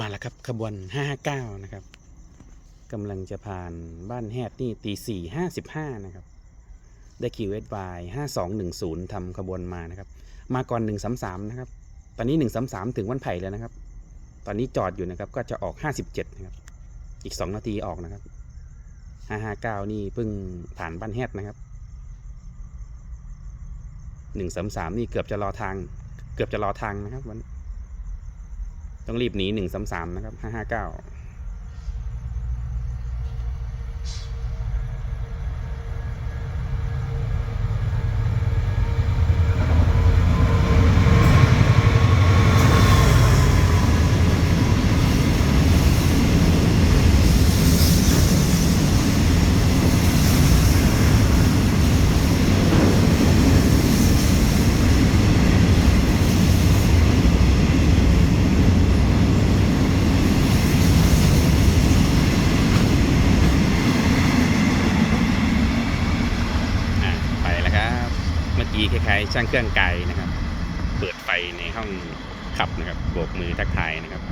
มาแล้วครับขบวน 559 นะครับกำลังจะผ่านบ้านแฮดนี่ตีสี่ห้าสิบห้านะครับ ได้คิวเอสวายห้าสองหนึ่งศูนย์ทำขบวนมานะครับ มาก่อนหนึ่งสามสามนะครับ ตอนนี้หนึ่งสามสามถึงวันไผ่แล้วนะครับ ตอนนี้จอดอยู่นะครับ ก็จะออกห้าสิบเจ็ดนะครับ อีกสองนาทีออกนะครับห้าห้าเก้านี่เพิ่งผ่านบ้านแฮดนะครับหนึ่งสามสามนี่เกือบจะรอทาง เกือบจะรอทางนะครับวัน ต้องรีบหนีหนึ่งสามสามนะครับห้าห้าเก้า อะไปแล้วครับ เมื่อ กี้คล้ายๆช่างเครื่องไกลนะครับ เปิดไฟในห้องขับนะครับโบกมือทักทายนะครับ